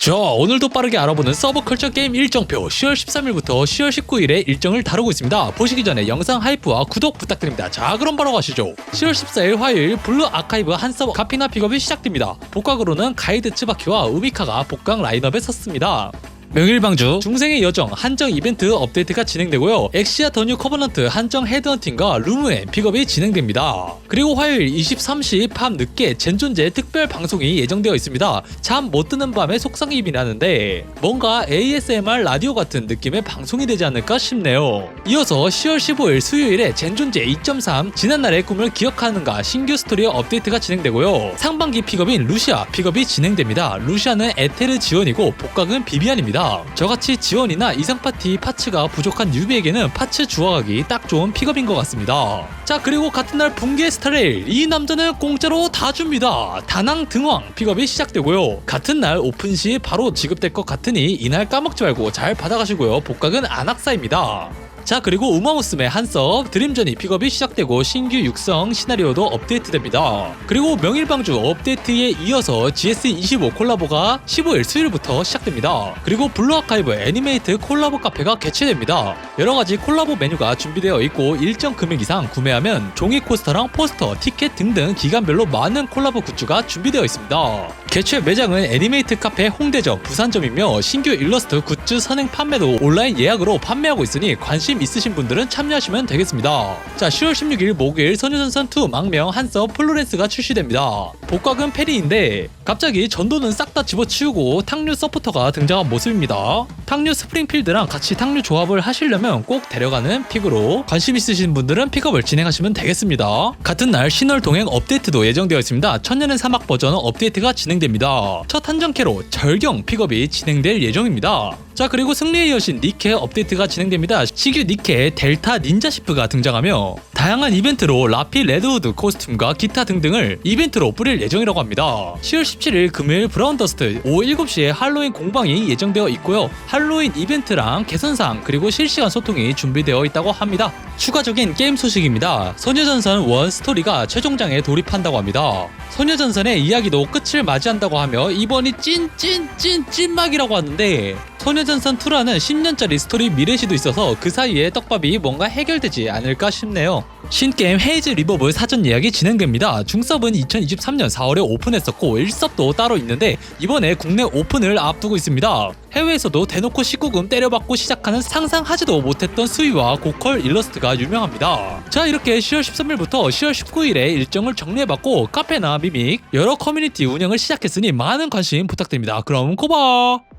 자 오늘도 빠르게 알아보는 서브컬처 게임 일정표. 10월 13일부터 10월 19일에 일정을 다루고 있습니다. 보시기 전에 영상 하이프와 구독 부탁드립니다. 자 그럼 바로 가시죠. 10월 14일 화요일 블루 아카이브 한 서버 카피나 픽업이 시작됩니다. 복각으로는 가이드 츠바키와 우미카가 복각 라인업에 섰습니다 명일방주 중생의 여정 한정 이벤트 업데이트가 진행되고요. 엑시아 더뉴 커버넌트 한정 헤드헌팅과 루무의 픽업이 진행됩니다. 그리고 화요일 23시 밤 늦게 젠존제 특별 방송이 예정되어 있습니다. 잠 못 드는 밤에 속상입이라는데 뭔가 ASMR 라디오 같은 느낌의 방송이 되지 않을까 싶네요. 이어서 10월 15일 수요일에 젠존제 2.3 지난날의 꿈을 기억하는가 신규 스토리 업데이트가 진행되고요. 상반기 픽업인 루시아 픽업이 진행됩니다. 루시아는 에테르 지원이고 복각은 비비안입니다. 저같이 지원이나 이상 파티 파츠가 부족한 뉴비에게는 파츠 주워가기 딱 좋은 픽업인 것 같습니다. 자 그리고 같은 날 붕괴 스타레일 이 남자는 공짜로 다 줍니다. 다낭 등왕 픽업이 시작되고요. 같은 날 오픈 시 바로 지급될 것 같으니 이날 까먹지 말고 잘 받아가시고요. 복각은 안학사입니다. 자 그리고 우마무스메 한섭 드림전이 픽업이 시작되고 신규 육성 시나리오도 업데이트됩니다. 그리고 명일방주 업데이트에 이어서 GS25 콜라보가 15일 수요일부터 시작됩니다. 그리고 블루아카이브 애니메이트 콜라보 카페가 개최됩니다. 여러가지 콜라보 메뉴가 준비되어 있고 일정 금액 이상 구매하면 종이 코스터랑 포스터, 티켓 등등 기간별로 많은 콜라보 굿즈가 준비되어 있습니다. 개최 매장은 애니메이트 카페 홍대점, 부산점이며 신규 일러스트 굿즈 선행 판매도 온라인 예약으로 판매하고 있으니 관심 있으신 분들은 참여하시면 되겠습니다. 자, 10월 16일 목요일 소녀전선 2 망명 한서 플로렌스가 출시됩니다. 복각은 페리인데 갑자기 전도는 싹 다 집어치우고 탕류 서포터가 등장한 모습입니다. 탕류 스프링필드랑 같이 탕류 조합을 하시려면 꼭 데려가는 픽으로 관심 있으신 분들은 픽업을 진행하시면 되겠습니다. 같은 날 신월 동행 업데이트도 예정되어 있습니다. 천년의 사막 버전 업데이트가 진행 됩니다. 첫 한정캐로 절경 픽업이 진행될 예정입니다. 자 그리고 승리의 여신 니케 업데이트가 진행됩니다. 시규 니케 델타 닌자 시프가 등장하며 다양한 이벤트로 라피 레드우드 코스튬과 기타 등등을 이벤트로 뿌릴 예정이라고 합니다. 10월 17일 금요일 브라운 더스트 오후 7시에 할로윈 공방이 예정되어 있고요. 할로윈 이벤트랑 개선사항 그리고 실시간 소통이 준비되어 있다고 합니다. 추가적인 게임 소식입니다. 소녀전선 1 스토리가 최종장에 돌입한다고 합니다. 소녀전선의 이야기도 끝을 맞이한다고 하며 이번이 찐찐찐 찐막이라고 하는데 소녀전선 2라는 10년짜리 스토리 미래시도 있어서 그 사이에 떡밥이 뭔가 해결되지 않을까 싶네요. 신게임 헤이즈 리버브 사전 예약이 진행됩니다. 중섭은 2023년 4월에 오픈했었고 1섭도 따로 있는데 이번에 국내 오픈을 앞두고 있습니다. 해외에서도 대놓고 19금 때려받고 시작하는 상상하지도 못했던 수위와 고퀄 일러스트가 유명합니다. 자 이렇게 10월 13일부터 10월 19일에 일정을 정리해봤고 카페나 미믹 여러 커뮤니티 운영을 시작했으니 많은 관심 부탁드립니다. 그럼 고바!